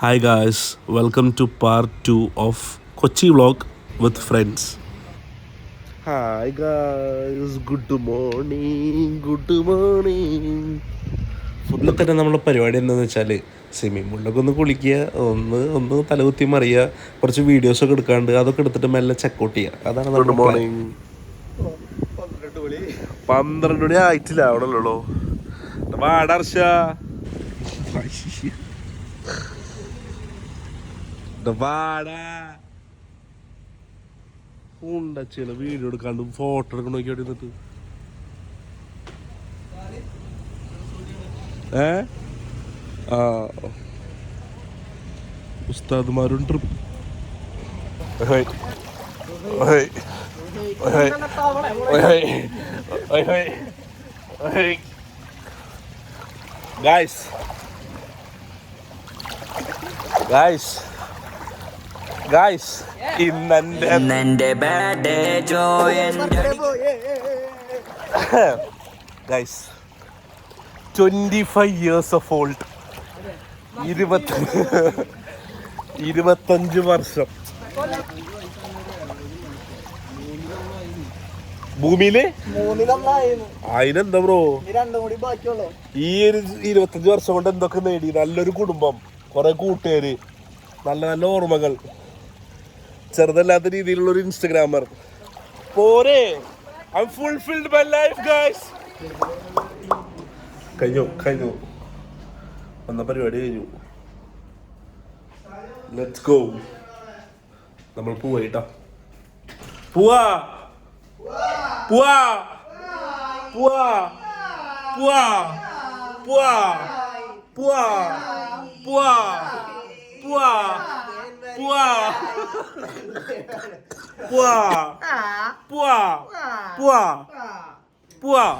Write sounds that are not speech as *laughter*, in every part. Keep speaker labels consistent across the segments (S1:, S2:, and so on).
S1: Hi guys welcome to part two of Kochi vlog with friends hi guys good morning good morning ഫുഡിൽ തന്നെ നമ്മുടെ പരിപാടി എന്താണെന്ന് വെച്ചാൽ സ്വിമ്മിംഗ് പൂളിലൊക്കെ ഒന്ന് കുളിക്കുക ഒന്ന് ഒന്ന് തലകുത്തി മറിയുക കുറച്ച് വീഡിയോസൊക്കെ എടുക്കാണ്ട് അതൊക്കെ എടുത്തിട്ട് മെല്ലെ ചെക്കൗട്ട് ചെയ്യുക. അതാണ് ഗുഡ് മോർണിംഗ് പന്ത്രണ്ട് മണി. ആയിട്ടില്ല അവിടെ ഉള്ളൂ വാടർഷ വാടാ ഉണ്ടച്ചില്ല വീഡിയോ എടുക്കാണ്ട് ഫോട്ടോ എടുക്കണ നോക്കി അവിടെ നിന്നിട്ട് ഏ? ആ. ഉസ്താദ്മാരും ട്രിപ്പ് ഗായ്സ് ഗായ്സ് ഗായ്സ് ഇന്നെന്റെ guys twenty five years of old ഇരുപത്തി ഇരുപത്തഞ്ച് വർഷം.
S2: ഭൂമിയിൽ?
S1: അതിനെന്താ ബ്രോ
S2: ഈ
S1: ഒരു ഇരുപത്തഞ്ച് വർഷം കൊണ്ട് എന്തൊക്കെ നേടി? നല്ലൊരു കുടുംബം കുറെ കൂട്ടുകാര് നല്ല നല്ല ഓർമ്മകൾ. ചെറുതല്ലാത്ത രീതിയിലുള്ള ഒരു ഇൻസ്റ്റഗ്രാമർ പോരെ. I fulfilled my life guys കഴിഞ്ഞു കഴിഞ്ഞു. വന്ന പരിപാടി കഴിഞ്ഞു. ലെറ്റ്സ് ഗോ നമ്മൾ പോവായിട്ടാ പോവാ. പോവാ. പോവാ. പോവാ. പോവാ. പോവാ. പോവാ. പോവാ.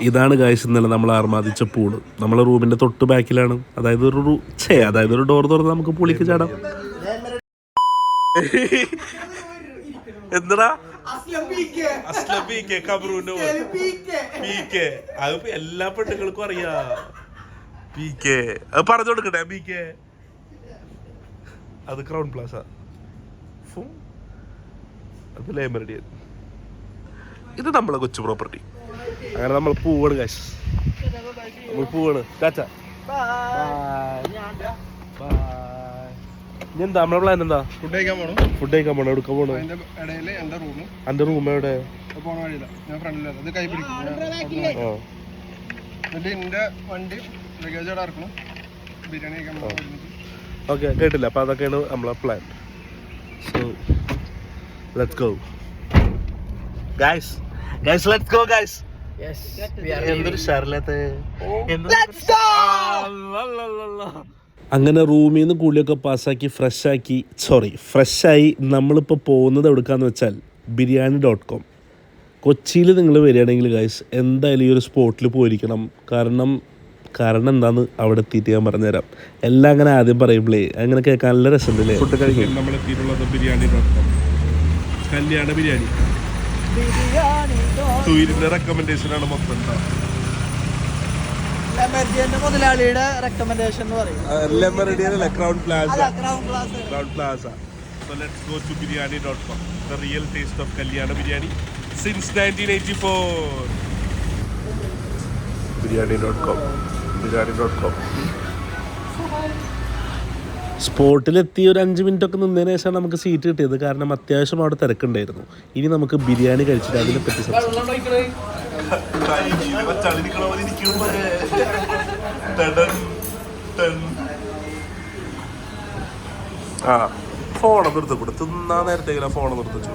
S1: ഇതാണ് ഗായ്സ് ഇന്നലെ നമ്മൾ ആർമാദിച്ച പൂൾ. നമ്മളെ റൂമിന്റെ തൊട്ട് ബാക്കിലാണ്. അതായത് ഒരു റൂ ഛേ അതായത് ഒരു ഡോർ തുറന്ന് നമുക്ക് പുളിക്ക് ചാടാം. എന്താ അത് എല്ലാ പെണ്ണുങ്ങൾക്കും അറിയാ. പി കെ അത് പറഞ്ഞു കൊടുക്കട്ടെ പി കെ. അത് ക്രൗൺ പ്ലാസ. അത് ലേമരടിയൻ ഇത് നമ്മളെ കൊച്ചു പ്രോപ്പർട്ടി അങ്ങനെ നമ്മൾ പോവാണ് കാശ് നമ്മൾ പോവാണ്. ടാറ്റ ഇനി എന്താ? നമ്മളെ പ്ലാൻ എന്താ?
S3: ഫുഡ് കഴിക്കാൻ പോണം.
S1: ഫുഡ് കഴിക്കാൻ പോണോ. എടുക്കാൻ
S3: അതിന്റെ ഇടയിൽ എന്റെ റൂം
S1: എന്റെ റൂം എവിടെ?
S3: പോണ വഴിയില്ല ഞാൻ അത് കൈ പിടിക്കും. ഞാൻ
S1: ആ.
S3: എന്നിട്ട് എന്റെ വണ്ടി ലഗേജ് അവിടെ ഇറക്കണം. ബിരിയാണി കഴിക്കാൻ.
S1: ഓക്കെ കേട്ടില്ല. അപ്പൊ അതൊക്കെയാണ് നമ്മളെ plan so let's go guys guys let's go guys എന്തൊരു ഷർലത്ത് അങ്ങനെ റൂമിൽ നിന്ന് കൂടിയൊക്കെ പാസ്സാക്കി ഫ്രഷാക്കി സോറി ഫ്രഷായി നമ്മളിപ്പോൾ പോകുന്നത് എവിടുക്കാന്ന് വെച്ചാൽ ബിരിയാണി ഡോട്ട് കോം കൊച്ചിയിൽ നിങ്ങൾ വരികയാണെങ്കിൽ ഗൈസ് എന്തായാലും ഈ ഒരു സ്പോട്ടിൽ പോയിരിക്കണം. കാരണം കാരണം എന്താന്ന് അവിടെ എത്തിയിട്ട് ഞാൻ പറഞ്ഞുതരാം. എല്ലാം അങ്ങനെ ആദ്യം പറയുമ്പോഴേ അങ്ങനെ കേൾക്കാൻ നല്ല രസമുണ്ടല്ലേ? ഫുഡ് കഴിക്കും നമ്മൾ എത്തിയിട്ടുള്ളത് ബിരിയാണി ഡോട്ട് കോം കല്യാണ ബിരിയാണി. സുഹീലിന്റെ റെക്കമെൻഡേഷൻ ആണ് മൊത്തം
S2: മുതലാളിയുടെ റെക്കമെൻഡേഷൻ എന്ന്
S1: so let's go to real taste of Kalyana biryani since biryani dot com biryani dot com സ്പോട്ടിലെത്തി ഒരു അഞ്ച് മിനിറ്റ് ഒക്കെ നിന്നതിന് ശേഷമാണ് നമുക്ക് സീറ്റ് കിട്ടിയത്. കാരണം അത്യാവശ്യം അവിടെ തിരക്കുണ്ടായിരുന്നു. ഇനി നമുക്ക് ബിരിയാണി കഴിച്ചിട്ട് അതിനെ പറ്റി ആ ഫോണ് നിർത്തി കൂടെ. തിന്നാൻ നേരത്തെ ഫോണ് നിർത്തിച്ചു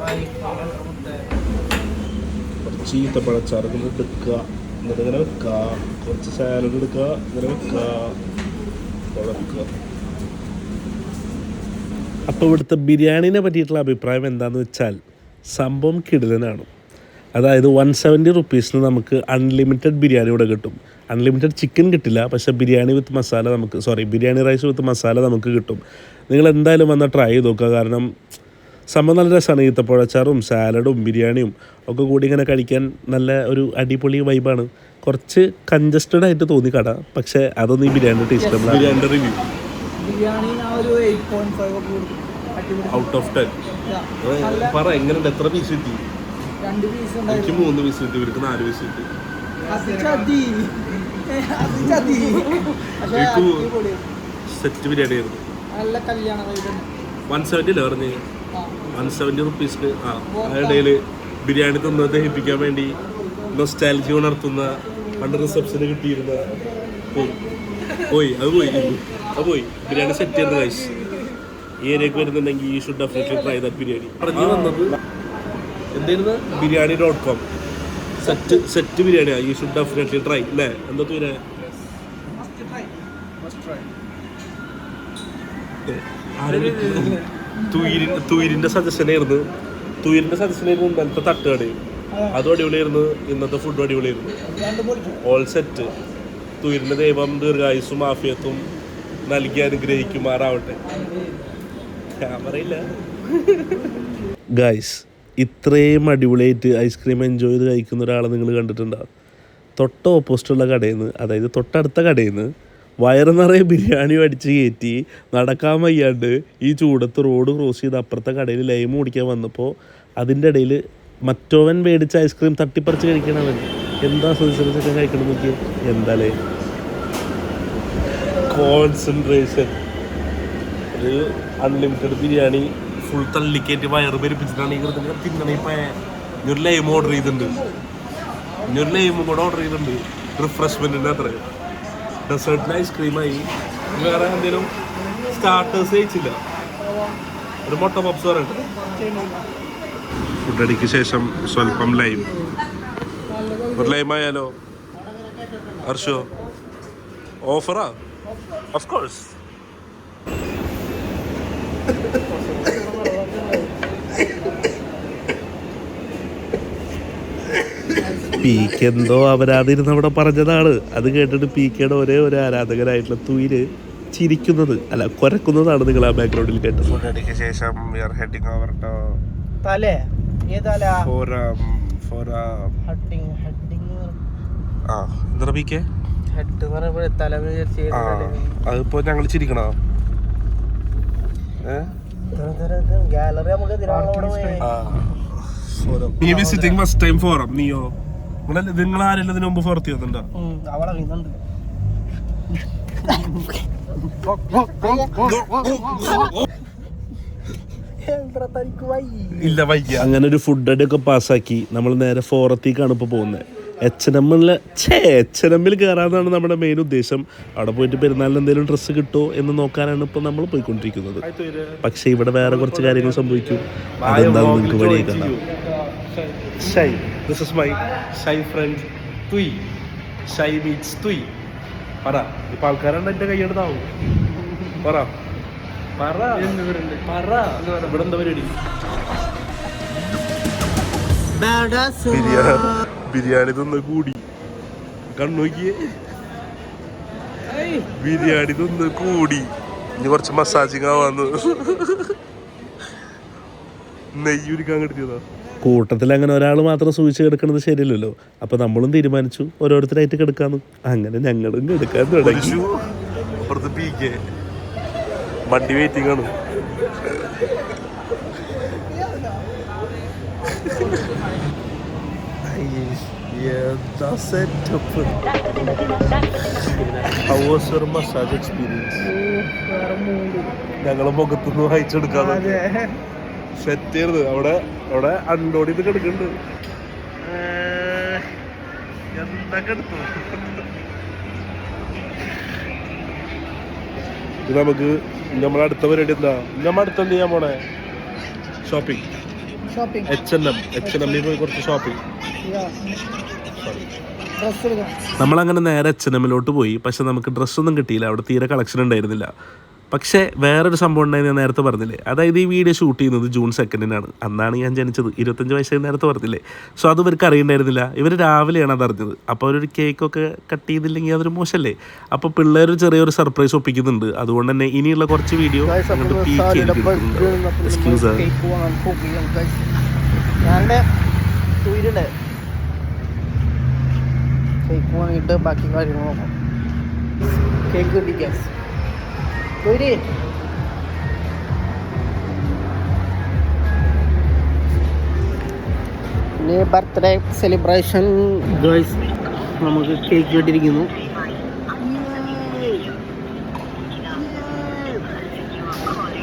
S1: കുറച്ച് ഈത്തപ്പഴച്ചാറ് എടുക്കുക എന്നിട്ട് ഇങ്ങനെ വെക്കുക കുറച്ച് സാലഡ് എടുക്കുക ഇങ്ങനെ വെക്കുക കുഴക്കുക അപ്പോൾ ഇവിടുത്തെ ബിരിയാണീനെ പറ്റിയിട്ടുള്ള അഭിപ്രായം എന്താണെന്ന് വെച്ചാൽ സംഭവം കിടിലനാണ്. അതായത് വൺ സെവന്റി റുപ്പീസിന് നമുക്ക് അൺലിമിറ്റഡ് ബിരിയാണി ഇവിടെ കിട്ടും. അൺലിമിറ്റഡ് ചിക്കൻ കിട്ടില്ല പക്ഷേ ബിരിയാണി വിത്ത് മസാല നമുക്ക് sorry biryani rice with masala നമുക്ക് കിട്ടും. നിങ്ങൾ എന്തായാലും വന്ന് ട്രൈ ചെയ്ത് നോക്കുക. കാരണം സംഭവം നല്ല രസമാണ് ഈത്തപ്പഴച്ചാറും സാലഡും ബിരിയാണിയും ഒക്കെ കൂടി ഇങ്ങനെ കഴിക്കാൻ നല്ല ഒരു അടിപൊളി വൈബാണ് കുറച്ച് കൺജസ്റ്റഡ് ആയിട്ട് തോന്നി കട പക്ഷേ അതൊന്നും ഈ ബിരിയാണിയുടെ ടേസ്റ്റ് ബിരിയാണിയുടെ റിവ്യൂ
S4: ബിരിയാണി ഞാൻ ഒരു എയ്റ്റ് പോയിന്റ് ഫൈവ് ഒക്കെ കൊടുക്കും അടിപൊളി.
S1: Out of ten.
S4: നല്ല
S1: പറ എങ്ങനെയുണ്ട്? എത്ര പീസ് കിട്ടി?
S4: രണ്ട് പീസ്
S1: എനിക്ക്
S4: ഉണ്ടായിരുന്നു
S1: മൂന്ന് പീസ് കിട്ടി ഇവർക്ക് നാല് പീസ് കിട്ടി.
S4: അത് ചതി. അത് ചതി. പക്ഷേ
S1: എനിക്ക്
S4: അടിപൊളി.
S1: സെറ്റ് ബിരിയാണി ആയിരുന്നു.
S4: നല്ല കല്യാണ വൈബ്
S1: വൺ സെവന്റി അല്ലേ പറഞ്ഞ്?
S4: ആ.
S1: വൺ സെവന്റി റുപ്പീസിന് ആ അതിനിടയിൽ ബിരിയാണി തന്ന് ദഹിപ്പിക്കാൻ വേണ്ടി നൊസ്റ്റാലജി ഉണർത്തുന്ന പണ്ട് റിസപ്ഷന് കിട്ടിയിരുന്ന പോയി. പോയി അത് പോയി. അത് പോയി. ബിരിയാണി സെറ്റ് ചെയ്ത് കഴിച്ച് ഈ ഏരിയക്ക് വരുന്നുണ്ടെങ്കിൽ you should definitely try that biryani. പറഞ്ഞു വന്നത് എന്തായിരുന്നു biryani dot com set set ബിരിയാണിയാണ് ഈ ഷുഡ് ഡെഫിനറ്റ്ലി ട്രൈ അല്ലേ എന്താ തീരെ തുയിരിന്റെ സജഷനായിരുന്നു സജഷൻ ആയിരുന്നു ഇന്നലത്തെ തട്ടുകടയും അതും അടിപൊളിയായിരുന്നു. ഇന്നത്തെ ഫുഡും അടിപൊളിയായിരുന്നു. ഓൾ സെറ്റ് തുയിരിന്റെ ദൈവം ദീർഘായുസും ആഫിയത്തും നൽകി അനുഗ്രഹിക്കുമാറാവട്ടെ. ക്യാമറയില്ല ഗായ്സ് ഇത്രയും അടിപൊളിയായിട്ട് ഐസ്ക്രീം എൻജോയ് ചെയ്ത് കഴിക്കുന്ന ഒരാളെ നിങ്ങൾ കണ്ടിട്ടുണ്ടാവും തൊട്ട് ഓപ്പോസിറ്റുള്ള കടയിൽ നിന്ന് അതായത് തൊട്ടടുത്ത കടയിൽ നിന്ന് വയറ് നിറയെ ബിരിയാണി അടിച്ച് കയറ്റി നടക്കാൻ വയ്യാണ്ട് ഈ ചൂടത്ത് റോഡ് ക്രോസ് ചെയ്ത് അപ്പുറത്തെ കടയിൽ ലൈം കുടിക്കാൻ വന്നപ്പോൾ അതിന്റെ ഇടയിൽ മറ്റോവൻ മേടിച്ച ഐസ്ക്രീം തട്ടിപ്പറിച്ച് കഴിക്കണവൻ. എന്താ ശ്രദ്ധിച്ചിട്ട് കഴിക്കണം നോക്കി എന്താലേ കോൺസെൻട്രേഷൻ ഒരു അൺലിമിറ്റഡ് ബിരിയാണി ഫുൾ തള്ളിക്കേറ്റ് വയറ് പെരുപ്പിച്ചിട്ടാണ് ഈ കിടക്കുന്നത് തിന്നണ. ഇപ്പം ലൈം ഓർഡർ ചെയ്തിട്ടുണ്ട്. ഇനി ലൈമും കൂടെ ഓർഡർ ചെയ്തിട്ടുണ്ട്. റിഫ്രഷ്മെന്റിന്റെ അത്ര. ഡെസേർട്ടിന് ഐസ്ക്രീമായി വേറെ എന്തെങ്കിലും സ്റ്റാർട്ടേഴ്സ് കഴിച്ചില്ല. ഒരു മുട്ട പപ്സ് പറയട്ടെ ഫുഡടിക്ക് ശേഷം സ്വല്പം ലൈം ഒരു ലൈമായാലോ ഹർഷോ? ഓഫറാ ഓഫ് പി കെ എന്തോ അവരാതിരുന്ന് അവിടെ പറഞ്ഞതാണ്. അത് കേട്ടിട്ട് പി കെയുടെ ഒരേ ഒരു ആരാധകരായിട്ടുള്ള തുയിൽ ചിരിക്കുന്നത് അല്ല കുരക്കുന്നതാണ് നിങ്ങൾ ആ ബാക്ക്ഗ്രൗണ്ടിൽ കേട്ടത്. ഫുഡടിക്ക് ശേഷം we are heading over to
S4: തലേ ഏതല?
S1: ഫോർ ഫോർ
S4: ഹഡിങ് ഹെഡിങ്
S1: ആ എന്താ പി
S4: ഹെഡ്
S1: അതിപ്പോ ഞങ്ങൾ ചിരിക്കണോ? നീ വിസിറ്റിംഗ് ഫസ്റ്റ് ടൈം ഫോറം നീയോ? നിങ്ങളല്ലേ നിങ്ങൾ ആരെല്ലാം ഇതിനു മുമ്പ് ഫോറത്തി
S4: എന്താ തനിക്ക് വയ്യ?
S1: ഇല്ല അങ്ങനെ ഒരു ഫുഡ് ഒക്കെ പാസ്സാക്കി നമ്മൾ നേരെ ഫോറത്തേക്കാണ് ഇപ്പൊ പോകുന്നത് എച്ച് എൻ എമ്മിൽ ഛേ എച്ച് എൻ എമ്മിൽ കയറാന്നാണ് നമ്മുടെ മെയിൻ ഉദ്ദേശം. അവിടെ പോയിട്ട് പെരുന്നാളിന് എന്തെങ്കിലും ഡ്രസ്സ് കിട്ടുമോ എന്ന് നോക്കാനാണ് ഇപ്പോൾ നമ്മൾ പോയിക്കൊണ്ടിരിക്കുന്നത്. പക്ഷേ ഇവിടെ വേറെ കുറച്ച് കാര്യങ്ങൾ സംഭവിക്കും. അതെന്താണെന്ന് നിങ്ങൾക്ക് വഴിയെ കാണാം. Shy this is my shy friend Thuy Shy meets Thuy പറ ഇപ്പൊ ആൾക്കാരാണ് എന്റെ കൈയെടുത്താവും പറ. പറ. പറ. ഇവിടെ എന്താ പരിപാടി? ബിരിയാണി ബിരിയാണി തിന്ന് കൂടി. കണ്ണോക്കിയേ ബിരിയാണി തിന്ന് കൂടി. ഇനി കുറച്ച് മസാജിങ് ആവാന്ന്. നെയ്യുരിക്കാൻ കിട്ടിയതാ. കൂട്ടത്തിൽ അങ്ങനെ ഒരാൾ മാത്രം സൂക്ഷിച്ച് കിടക്കുന്നത് ശരിയല്ലല്ലോ. അപ്പൊ നമ്മളും തീരുമാനിച്ചു ഓരോരുത്തരായിട്ട് കിടക്കാന്ന്. അങ്ങനെ ഞങ്ങളും കിടക്കാൻ തുടങ്ങി. വണ്ടി വെയിറ്റിംഗ് ആണ്. എന്താ setup how was your massage experience ഞങ്ങളെ മുഖത്തുനിന്ന് വായിച്ചെടുക്കാതെ. സെറ്റ് ചെയ്ത് അവിടെ അവിടെ അൺലോഡ് ചെയ്ത് കിടക്കുന്നുണ്ട്. എന്തൊക്കെ എടുത്തു? ഇത് നമുക്ക് നമ്മളെ അടുത്ത പരിപാടി എന്താ? നമ്മൾ അടുത്ത എന്ത് ചെയ്യാൻ പോണേ? Shopping
S4: shopping
S1: H N M H N എമ്മിൽ പോയി കുറച്ച് ഷോപ്പിംഗ് നമ്മളങ്ങനെ നേരെ എച്ച് എമ്മിലോട്ട് പോയി. പക്ഷെ നമുക്ക് ഡ്രസ്സൊന്നും കിട്ടിയില്ല. അവിടെ തീരെ കളക്ഷൻ ഉണ്ടായിരുന്നില്ല. പക്ഷേ വേറൊരു സംഭവം ഉണ്ടായി ഞാൻ നേരത്തെ പറഞ്ഞില്ലേ? അതായത് ഈ വീഡിയോ ഷൂട്ട് ചെയ്യുന്നത് ജൂൺ സെക്കൻഡിനാണ് അന്നാണ് ഞാൻ ജനിച്ചത്. ഇരുപത്തഞ്ച് വയസ്സായി നേരത്തെ പറഞ്ഞില്ലേ? സോ അത് ഇവർക്ക് അറിയണ്ടായിരുന്നില്ല. ഇവർ രാവിലെയാണ് അത് അറിഞ്ഞത്. അപ്പോൾ അവരൊരു കേക്കൊക്കെ കട്ട് ചെയ്തില്ലെങ്കിൽ അതൊരു മോശമല്ലേ? അപ്പോൾ പിള്ളേർ ചെറിയൊരു സർപ്രൈസ് ഒപ്പിക്കുന്നുണ്ട്. അതുകൊണ്ട് തന്നെ ഇനിയുള്ള കുറച്ച് വീഡിയോ അങ്ങോട്ട് പീക്ക് എക്സ്ക്യൂസ്
S4: കേക്ക് കേക്ക് വാങ്ങിയിട്ട് ബാക്കി കാര്യങ്ങൾ നോക്കാം. കേക്ക് കിട്ടി ഗ്യാസ്
S2: ഒരു ബർത്ത്ഡേ സെലിബ്രേഷൻ ഗേൾസ് നമുക്ക് കേക്ക് കിട്ടിയിരിക്കുന്നു.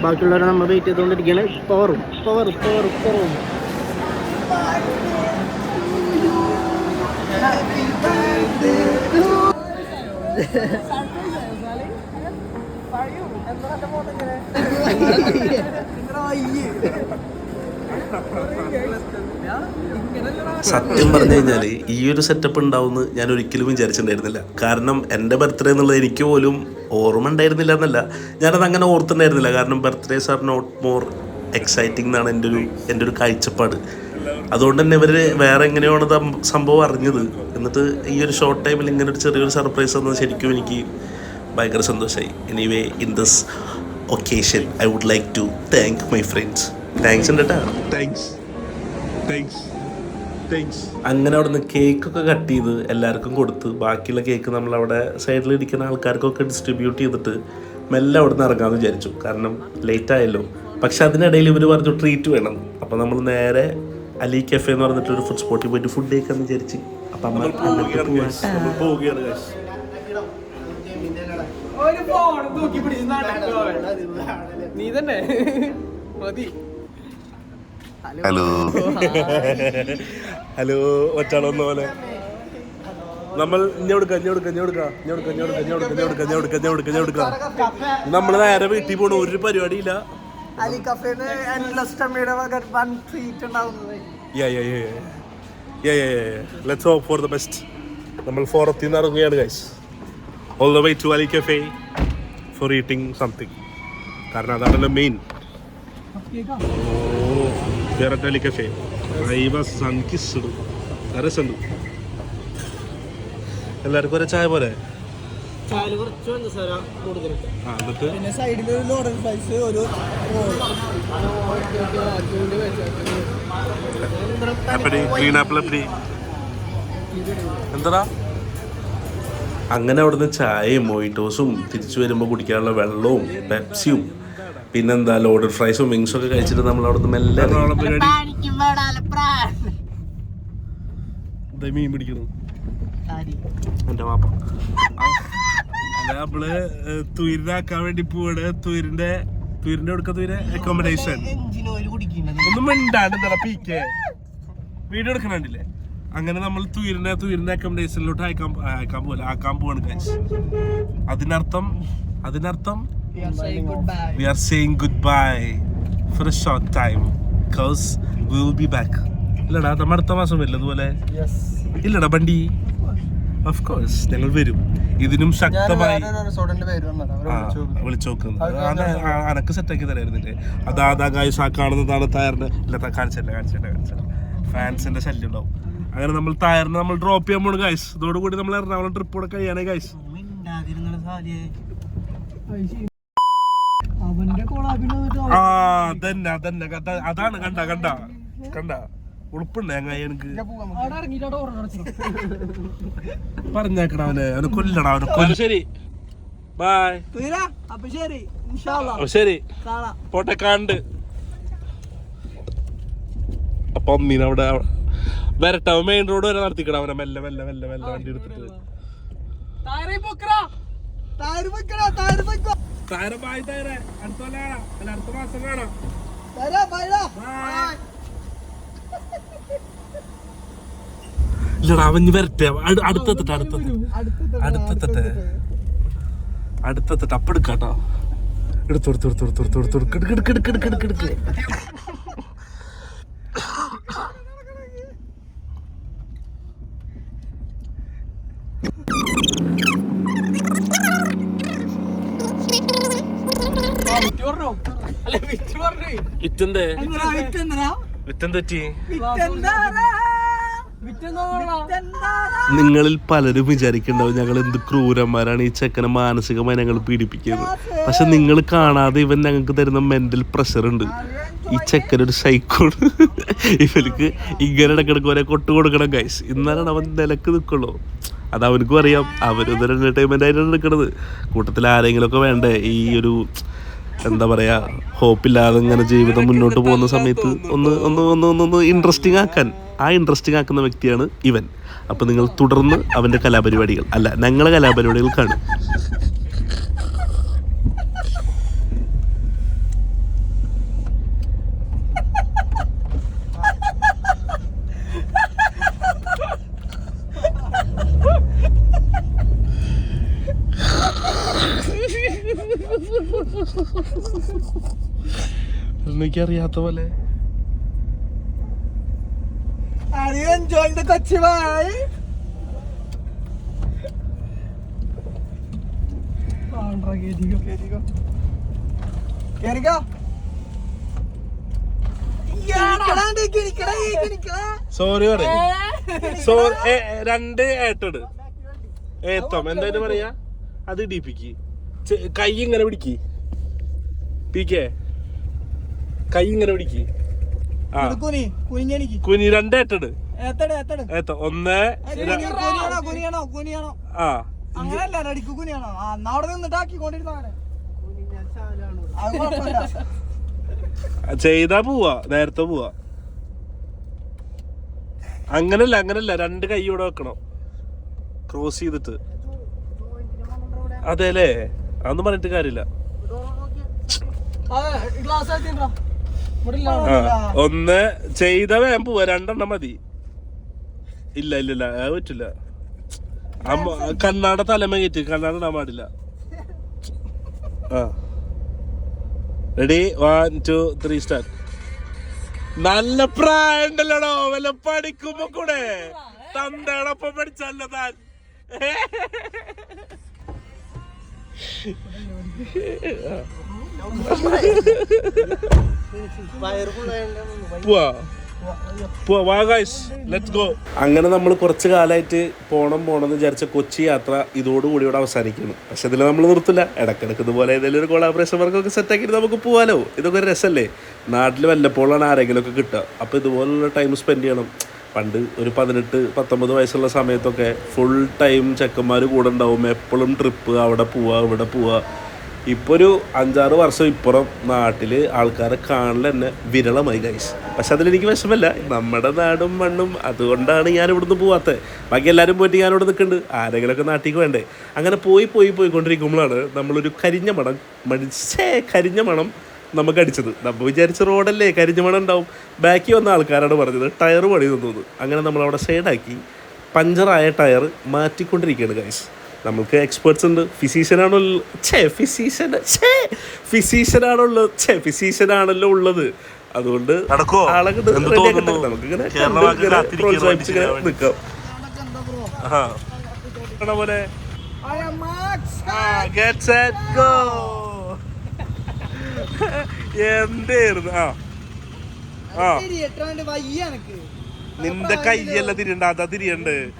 S2: ബാക്കിയുള്ളവരെ നമ്മൾ വെയിറ്റ് ചെയ്തുകൊണ്ടിരിക്കുകയാണ്. പവറും പവർ പവർ പവറും
S5: സത്യം പറഞ്ഞു കഴിഞ്ഞാൽ ഈ ഒരു സെറ്റപ്പ് ഉണ്ടാവുമെന്ന് ഞാൻ ഒരിക്കലും വിചാരിച്ചിട്ടുണ്ടായിരുന്നില്ല. കാരണം എന്റെ ബർത്ത്ഡേ എന്നുള്ളത് എനിക്ക് പോലും ഓർമ്മ ഉണ്ടായിരുന്നില്ല എന്നല്ല. ഞാനത് അങ്ങനെ ഓർത്തിട്ടുണ്ടായിരുന്നില്ല. കാരണം birthdays are not more exciting എന്നാണ് എന്റെ ഒരു എന്റെ ഒരു കാഴ്ചപ്പാട്. അതുകൊണ്ട് തന്നെ ഇവർ വേറെ എങ്ങനെയാണ് സംഭവം അറിഞ്ഞത്. എന്നിട്ട് ഈ ഒരു ഷോർട്ട് ടൈമിൽ ഇങ്ങനെ ഒരു ചെറിയൊരു സർപ്രൈസ് തന്നത് ശരിക്കും എനിക്ക് ഭയങ്കര സന്തോഷമായി anyway in this occasion I would like to thank my friends thanks ഉണ്ട് കേട്ടോ
S1: താങ്ക്സ് താങ്ക്സ്.
S5: അങ്ങനെ അവിടുന്ന് കേക്കൊക്കെ കട്ട് ചെയ്ത് എല്ലാവർക്കും കൊടുത്ത് ബാക്കിയുള്ള കേക്ക് നമ്മൾ അവിടെ സൈഡിൽ ഇരിക്കുന്ന ആൾക്കാർക്കൊക്കെ ഡിസ്ട്രിബ്യൂട്ട് ചെയ്തിട്ട് മെല്ലെ അവിടുന്ന് ഇറങ്ങാമെന്ന് വിചാരിച്ചു. കാരണം ലേറ്റ് ആയല്ലോ. പക്ഷെ അതിനിടയിൽ ഇവർ പറഞ്ഞു ട്രീറ്റ് വേണം. അപ്പോൾ നമ്മൾ നേരെ അലി കഫേ എന്ന് പറഞ്ഞിട്ടൊരു ഫുഡ് സ്പോട്ടിൽ പോയിട്ട് ഫുഡ് കഴിക്കാന്ന് വിചാരിച്ച്. അപ്പൊ അമ്മ
S2: നീ തന്നെ. മതി.
S1: ഹലോ ഹലോ ഒച്ചാളൊന്നു പോലെ. നമ്മൾ നമ്മൾ നേരെ വീട്ടിൽ പോണ. ഒരു പരിപാടിയില്ല. നമ്മൾ ഇറങ്ങുകയാണ് guys all the way to Ali cafe for eating something കാരണം അതാണല്ലോ മെയിൻ അലി കഫേ റൈവ സൺകിസ് എല്ലാവർക്കും ഒരു ചായ പോലെ?
S2: ചാൽ കുറച്ച് പഞ്ചസാര
S1: എന്നിട്ട്?
S2: പിന്നെ സൈഡിൽ ഒരു ലോഡൻ ഫ്രൈസ് ഒരു
S1: എന്താ
S5: അങ്ങനെ അവിടുന്ന് ചായയും മൊയ്റ്റോസും തിരിച്ചു വരുമ്പോൾ കുടിക്കാനുള്ള വെള്ളവും പെപ്സിയും പിന്നെന്താ ലോഡഡ് ഫ്രൈസും വിങ്സും ഒക്കെ കഴിച്ചിട്ട് നമ്മൾ അവിടുന്ന് മെല്ലെ
S1: മീൻ പിടിക്കുന്നു.
S5: എന്റെ മാപ്പ
S1: നമ്മൾ തുയിരിനാക്കാൻ വേണ്ടി പോവാണ്. തുയിരിന്റെ തുയിരിന്റെ കൊടുക്ക തുര അക്കോമഡേഷൻ ഒന്നും മിണ്ടാണ്ട് പീക്കെ. വീഡിയോ എടുക്കണില്ലേ അങ്ങനെ നമ്മൾ തുരിനെ തുയിരിന്റെ അക്കോമഡേഷനിലോട്ട് അയക്കാൻ അയക്കാൻ പോലെ ആക്കാൻ പോവാണ് ഗൈസ് അതിനർത്ഥം അതിനർത്ഥം we are saying good bye for a short time because we will be back ഇല്ലടാ നമ്മൾ അടുത്ത മാസം വരില്ല അതുപോലെ ഇല്ലടാ ബണ്ടി ഓഫ് കോഴ്സ് ഞങ്ങൾ വരും. ഇതിനും ശക്തമായി
S3: റിസോർട്ടിന്റെ പേര് വന്നതാണ്
S1: ആ, വിളിച്ചു നോക്കുന്നത് അനക്ക് സെറ്റാക്കി തരായിരുന്നില്ലേ അത് അതാ ഗായ്സ് ആ കാണുന്നതാണ് ടയറിന് ഇല്ല കാണിച്ചല്ല കാണിച്ചല്ല കാണിച്ചല്ല. ഫാൻസിന്റെ ശല്യം ഉണ്ടാവും. അങ്ങനെ നമ്മൾ തയറിന് നമ്മൾ ഡ്രോപ്പ് ചെയ്യാൻ പോണു ഗൈസ് ഇതോടുകൂടി നമ്മൾ എറണാകുളം ട്രിപ്പ് കൂടെ കഴിയാനേ
S2: കോളാബിന്
S1: ആ അതന്നെ അതന്നെ. അതാണ് കണ്ട കണ്ട കണ്ട. ഉളുപ്പുണ്ട് ഞങ്ങ എനിക്ക്. പറഞ്ഞേക്കണ അവനെ അവനെ കൊല്ലണം അവനെ കൊല്ല. ശരി. ബൈ
S2: അപ്പൊ ശരി.
S1: ശരി.
S2: കാണാം.
S1: പോട്ടെ കണ്ട്. അപ്പൊ അമ്മീനെ അവിടെ വരട്ടെ അവൻ മെയിൻ റോഡ് വരെ നടത്തിക്കണം അവനെ. മെല്ലെ മെല്ലെ മെല്ലെ മെല്ലെ വണ്ടി എടുത്തിട്ട്.
S2: തായറി പൊക്കടാ. തായറ് പൊക്കടാ തായറ് പൊക്കോ
S1: താര ബായ് താര അടുത്ത കൊല്ലം കാണാം അല്ല അടുത്ത മാസം കാണാം
S2: തരാ ബൈഡാ
S1: Bye. ഇല്ലടാ അവൻ ഇനി വരട്ടെ. അടു- അടുത്തെത്തട്ടെ അടുത്തെത്തെ അടുത്തെത്തട്ടെ അടുത്തെത്തട്ടെ. അപ്പൊ എടുക്കാട്ടോ എടുത്തു എടുത്തു എടുത്തു എടുത്തു എടുത്തു എടുത്തു. എടുക്ക് എടുക്ക് എടുക്ക് എടുക്ക് എടുക്ക് എടുക്ക്. വിറ്റെന്തേ? വിറ്റെന്തെറ്റി
S5: നിങ്ങളിൽ പലരും വിചാരിക്കുന്നുണ്ടാവും ഞങ്ങൾ എന്ത് ക്രൂരന്മാരാണ് ഈ ചെക്കനെ മാനസികമായി ഞങ്ങൾ പീഡിപ്പിക്കുന്നത്. പക്ഷെ നിങ്ങൾ കാണാതെ ഇവൻ ഞങ്ങൾക്ക് തരുന്ന മെന്റൽ പ്രഷർ ഉണ്ട്. ഈ ചെക്കനൊരു സൈക്കോണ് ഇവർക്ക് ഇങ്ങനെ ഇടക്കിടക്ക് ഒരേ കൊട്ടു കൊടുക്കണം ഗൈസ് ഇന്നാലാണ് അവൻ നിലയ്ക്ക് നിൽക്കുള്ളൂ അത് അവനക്കും അറിയാം. അവരൊരു എന്റർടൈൻമെന്റ് ആയിട്ടാണ് എടുക്കണത്. കൂട്ടത്തിൽ ആരെങ്കിലുമൊക്കെ വേണ്ടേ? ഈ ഒരു എന്താ പറയുക ഹോപ്പില്ലാതെ ഇങ്ങനെ ജീവിതം മുന്നോട്ട് പോകുന്ന സമയത്ത് ഒന്ന് ഒന്ന് ഒന്ന് ഒന്ന് ഒന്ന് ഇൻട്രസ്റ്റിംഗ് ആക്കാൻ ആ ഇൻട്രസ്റ്റിംഗ് ആക്കുന്ന വ്യക്തിയാണ് ഇവൻ. അപ്പോൾ നിങ്ങൾ തുടർന്ന് അവന്റെ കലാപരിപാടികൾ അല്ല ഞങ്ങളെ കലാപരിപാടികൾ കാണും പോലെ
S2: Kochi boy? കേറിക്കോ
S5: സോറി പറയും. സോറി രണ്ട് ഏട്ടട്. ഏത്തം എന്തായാലും പറയാ? അത് ഇടിപ്പിക്ക് കൈ ഇങ്ങനെ പിടിക്ക്. പീക്കേ. കൈ ഇങ്ങനെ പിടിക്ക്.
S2: കുനി കുനിഞ്ഞെനിക്ക്
S5: കുനി രണ്ട് ഏട്ടട്
S2: എത്തട് എത്തട്
S5: ഒന്ന് ആ. ചെയ്താ പോവാ നേരത്തെ പോവാ. അങ്ങനല്ല അങ്ങനല്ല രണ്ട് കൈ ഇവിടെ വെക്കണം. ക്രോസ് ചെയ്തിട്ട്. അതെ അല്ലേ അതൊന്നും പറഞ്ഞിട്ട് കാര്യമില്ല.
S2: ഗ്ലാസ്
S5: ഒന്ന് ചെയ്ത വേഗം പോവാ. രണ്ടെണ്ണം മതി. ഇല്ല ഇല്ല ഇല്ല. അത് പറ്റില്ല. അമ്മ കണ്ണാട തലമ കയറ്റി. കണ്ണാട ഇടാൻ പാടില്ല. ആ. Ready one two three star നല്ല പ്രായണ്ടല്ലടോ വല്ല പഠിക്കുമ്പോ കൂടെ. തന്തയോടൊപ്പം പഠിച്ചല്ല താൻ? പോവാ അങ്ങനെ നമ്മൾ കുറച്ച് കാലമായിട്ട് പോണം പോണം എന്ന് വിചാരിച്ച കൊച്ചി യാത്ര ഇതോടുകൂടി ഇവിടെ അവസാനിക്കുന്നു. പക്ഷെ ഇതിൽ നമ്മൾ നിർത്തില്ല. ഇടക്കിടക്ക് ഇതുപോലെ ഏതെങ്കിലും ഒരു കൊളാബറേഷൻ വർക്കൊക്കെ സെറ്റ് ആക്കിയിട്ട് നമുക്ക് പോകാലോ ഇതൊക്കെ ഒരു രസമല്ലേ നാട്ടിൽ വല്ലപ്പോഴാണ് ആരെങ്കിലുമൊക്കെ കിട്ടുക. അപ്പോൾ ഇതുപോലുള്ള ടൈം സ്പെൻഡ് ചെയ്യണം. പണ്ട് ഒരു പതിനെട്ട് പത്തൊമ്പത് വയസ്സുള്ള സമയത്തൊക്കെ ഫുൾ ടൈം ചെക്കന്മാർ കൂടെ ഉണ്ടാവും. എപ്പോഴും ട്രിപ്പ് അവിടെ പോവുക ഇവിടെ പോവുക ഇപ്പോൾ ഒരു അഞ്ചാറ് വർഷം ഇപ്പുറം നാട്ടിൽ ആൾക്കാരെ കാണൽ തന്നെ വിരളമായി ഗൈസ് പക്ഷെ അതിലെനിക്ക് വിഷമല്ല. നമ്മുടെ നാടും മണ്ണും അതുകൊണ്ടാണ് ഞാൻ ഇവിടുന്ന് പോവാത്തത് ബാക്കി എല്ലാവരും പോയിട്ട് ഞാൻ ഇവിടെ നിൽക്കുന്നുണ്ട് ആരെങ്കിലുമൊക്കെ നാട്ടിലേക്ക് വേണ്ടേ? അങ്ങനെ പോയി പോയി പോയിക്കൊണ്ടിരിക്കുമ്പോഴാണ് നമ്മളൊരു കരിഞ്ഞ മണം മടിച്ചേ കരിഞ്ഞ മണം നമുക്ക് അടിച്ചത്. നമ്മൾ വിചാരിച്ച റോഡല്ലേ കരിഞ്ഞ മണം ഉണ്ടാവും. ബാക്കി വന്ന ആൾക്കാരാണ് പറഞ്ഞത് ടയർ പണി തന്നു അങ്ങനെ നമ്മളവിടെ സൈഡാക്കി പഞ്ചറായ ടയർ മാറ്റിക്കൊണ്ടിരിക്കുകയാണ് ഗൈസ് നമുക്ക് എക്സ്പേർട്സ് ഉണ്ട്. ഫിസീഷ്യനാണോ ഛേ ഫിസീഷ്യൻ ഛേ ഫിസീഷ്യനാണല്ലോ ഛേ ഫിസീഷ്യനാണല്ലോ ഉള്ളത്. അതുകൊണ്ട്? നമുക്കിങ്ങനെ പ്രോത്സാഹിപ്പിച്ച് ഇങ്ങനെ. നിൽക്കാം ആ. പോലെ എന്തായിരുന്നു? ആ. നിന്റെ കൈയല്ല തിരിയണ്ട അതാ തിരിയണ്ട്.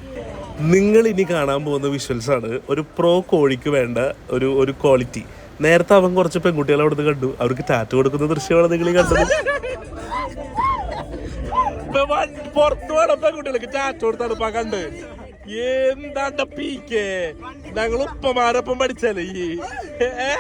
S5: നിങ്ങൾ ഇനി കാണാൻ പോകുന്ന വിഷ്വൽസാണ് ഒരു പ്രോ കോഴിക്ക് വേണ്ട ഒരു ഒരു ക്വാളിറ്റി നേരത്തെ അവൻ കുറച്ച് പെൺകുട്ടികളെ അവിടുന്ന് കണ്ടു. അവർക്ക് ടാറ്റ് കൊടുക്കുന്ന ദൃശ്യമാണ് നിങ്ങൾ കണ്ടത്. പുറത്ത് ഈ? ഏ?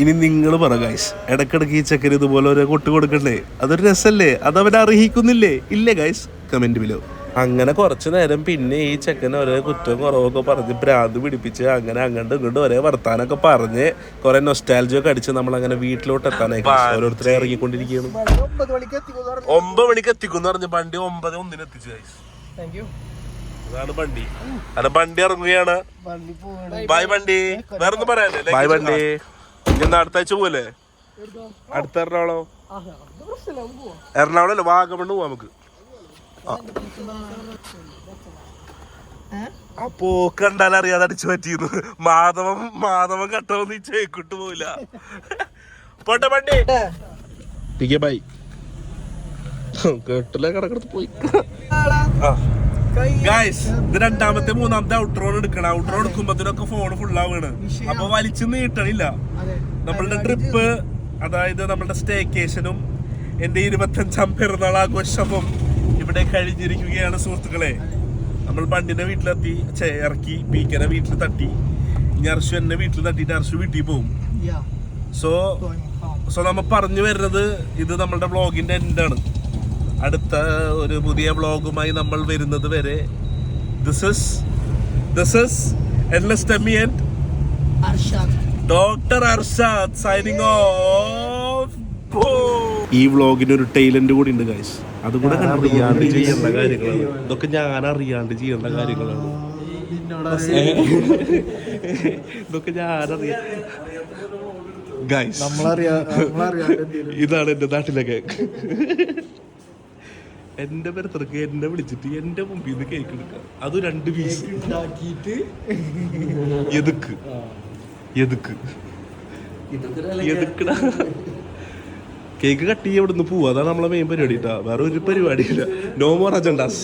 S5: ഇനി നിങ്ങൾ പറ ഗൈസ് ഇടക്കിടക്ക് ഈ ചക്കര ഇതുപോലെ ഒരു കൊട്ട് കൊടുക്കണ്ടേ? അതൊരു രസല്ലേ? അത് അവനെ അർഹിക്കുന്നില്ലേ? ഇല്ലേ ഗൈസ് കമന്റ് ബിലോ അങ്ങനെ കുറച്ച് നേരം പിന്നെ ഈ ചെക്കൻ ഒരേ കുറ്റവും കുറവൊക്കെ പറഞ്ഞ് ഭ്രാന്ത് പിടിപ്പിച്ച് അങ്ങനെ അങ്ങോട്ടും ഇങ്ങോട്ടും ഒരേ വർത്താനൊക്കെ പറഞ്ഞ് കുറെ നൊസ്റ്റാലജിയൊക്കെ അടിച്ച് നമ്മൾ അങ്ങനെ വീട്ടിലോട്ട് എത്താനായി. ഓരോരുത്തരെ ഇറങ്ങിക്കൊണ്ടിരിക്കുകയാണ്.
S2: ഒമ്പത് മണിക്ക്
S5: എത്തിക്കും പറഞ്ഞ് വണ്ടി ഒമ്പത് ഒന്നിന് എത്തിച്ചു അതാണ് വണ്ടി. അത് വണ്ടി ഇറങ്ങുകയാണ്. ബൈ വണ്ടി. വേറൊന്നും പറയാല്ലേ ബൈ വണ്ടി. ഇനി അടുത്ത ആഴ്ച പോലെ അടുത്ത എറണാകുളം. എറണാകുളം അല്ല വാഗമണ് പോവാ. നമുക്ക്. ആ. പോക്ക് കണ്ടാൽ അറിയാതെ അടിച്ചു പറ്റിയിരുന്നു. മാധവം മാധവം കട്ടവന്ന് ഈ ചേക്കിട്ട് പോവില്ല. പോട്ടെ വണ്ടി. ടിക്കേ ബൈ കേട്ടില്ല? കടക്കെടുത്ത് പോയി. ആ. ഗായ്സ് ഇത് രണ്ടാമത്തെ മൂന്നാമത്തെ ഔട്ട്റോൺ എടുക്കണം. ഔട്ട്റോൺ എടുക്കുമ്പോഴത്തേനൊക്കെ ഫോൺ ഫുള്ളാവാണ് അപ്പൊ വലിച്ചു നീട്ടണില്ല. നമ്മളുടെ ട്രിപ്പ് അതായത് നമ്മളുടെ സ്റ്റേക്കേഷനും എന്റെ ഇരുപത്തഞ്ചാം പിറന്നാൾ ആഘോഷവും
S1: ഇവിടെ കഴിഞ്ഞിരിക്കുകയാണ് സുഹൃത്തുക്കളെ. നമ്മൾ ബണ്ടിന്റെ വീട്ടിലെത്തി. ഇറക്കി. പീക്കനെ വീട്ടിൽ തട്ടി. ഇനി അർഷു എന്നെ വീട്ടിൽ തട്ടിയിട്ട് അർഷു വീട്ടിൽ പോകും സോ സോ നമ്മ പറഞ്ഞു വരുന്നത് ഇത് നമ്മളുടെ ബ്ലോഗിന്റെ എൻഡാണ് അടുത്ത ഒരു പുതിയ വ്ളോഗുമായി നമ്മൾ വരുന്നത് വരെ. ദിസ് ഇസ് ദിസ് ഇസ് എൻലെസ് ടെമ്മി and doctor Arshad signing off ഈ വ്ളോഗിന് ഒരു ടൈലന്റ് കൂടി ഉണ്ട് ഗൈസ് അതുകൂടെ അറിയാണ്ട് ചെയ്യേണ്ട കാര്യങ്ങളാണ്. ഇതൊക്കെ ഞാൻ അറിയാണ്ട് ചെയ്യേണ്ട കാര്യങ്ങളാണ് *laughs* ഇതൊക്കെ ഞാൻ അറിയാം ഗൈസ് ഇതാണ് എന്റെ നാട്ടിലൊക്കെ എന്റെ പേര് ബർത്ത്ഡേക്ക് എന്നെ വിളിച്ചിട്ട് എന്റെ മുമ്പിൽ നിന്ന് കേക്ക് എടുക്കുക. അത് രണ്ട് പീസ് എതുക്ക്. എതുക്ക്. എതുക്കടാ കേക്ക് കട്ട് ചെയ്യ ഇവിടുന്ന് പോവാ? അതാണ് നമ്മളെ മെയിൻ പരിപാടി കേട്ടാ വേറെ ഒരു പരിപാടി ഇല്ല നോ മോർ അജണ്ടാസ്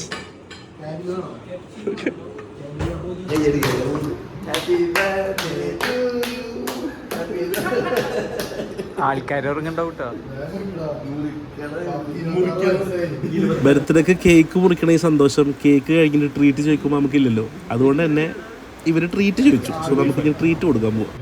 S6: ആൾക്കാർ ഇറങ്ങണ്ടാവും കേട്ടോ
S1: ബർത്ത്ഡേക്ക് കേക്ക് മുറിക്കണ ഈ സന്തോഷം കേക്ക് കഴിഞ്ഞിട്ട് ട്രീറ്റ് ചോദിക്കുമ്പോൾ നമുക്കില്ലല്ലോ. അതുകൊണ്ട് തന്നെ ഇവർ ട്രീറ്റ് ചോദിച്ചു. സോ നമുക്ക് ഇങ്ങനെ ട്രീറ്റ് കൊടുക്കാൻ പോവാം.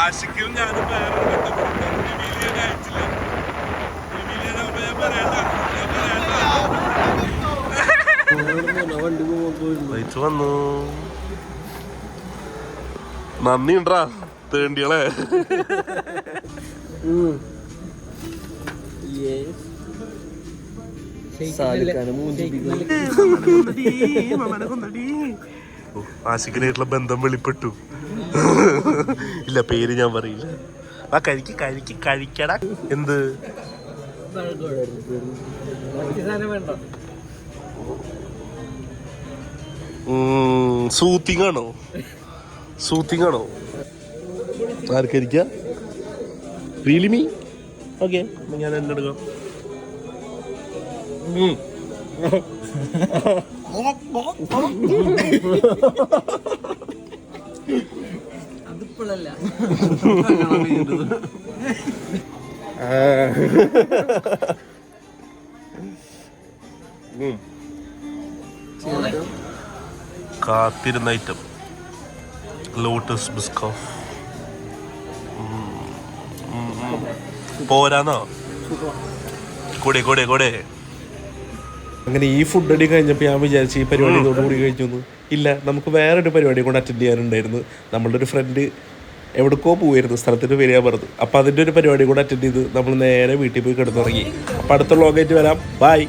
S1: ആഷിക്കും ഞാനും വേറെ റിവീൽ ചെയ്യാൻ അയച്ചില്ല റിവീൽ ചെയ്യാൻ ഞാൻ പറയണ്ട. ലൈറ്റ് വന്നു. നന്ദി ഉണ്ടാ തേണ്ടികളെ ആശിക്കനായിട്ടുള്ള ബന്ധം വെളിപ്പെട്ടു. ഇല്ല പേര് ഞാൻ പറയില്ല. ആ കഴിക്ക് കഴിക്ക് കഴിക്കട. എന്ത്? സൂത്തിങ് ആണോ സൂത്തിങ് ആണോ ആർക്കരിക്ക റീലിമി ഓക്കെ ഞാൻ എന്നെ *laughs* കാത്തിരുന്ന ഐറ്റം ലോട്ടസ് ബിസ്കോഫ് പോരാന്നോ? കൂടെ കൂടെ കൂടെ. അങ്ങനെ ഈ ഫുഡ് അടി കഴിഞ്ഞപ്പോൾ ഞാൻ വിചാരിച്ചു ഈ പരിപാടി ഇതോടുകൂടി കഴിഞ്ഞു ഇല്ല നമുക്ക് വേറൊരു പരിപാടി കൂടെ അറ്റൻഡ് ചെയ്യാനുണ്ടായിരുന്നു. നമ്മളുടെ ഒരു ഫ്രണ്ട് എവിടേക്കോ പോയിരുന്നു സ്ഥലത്തിന്റെ പേര് ഞാൻ പറഞ്ഞു അപ്പോൾ അതിന്റെ ഒരു പരിപാടി കൂടെ അറ്റൻഡ് ചെയ്ത് നമ്മൾ നേരെ വീട്ടിൽ പോയി കിടന്നുറങ്ങി. അപ്പോൾ അടുത്ത വ്ളോഗായിട്ട് വരാം. ബൈ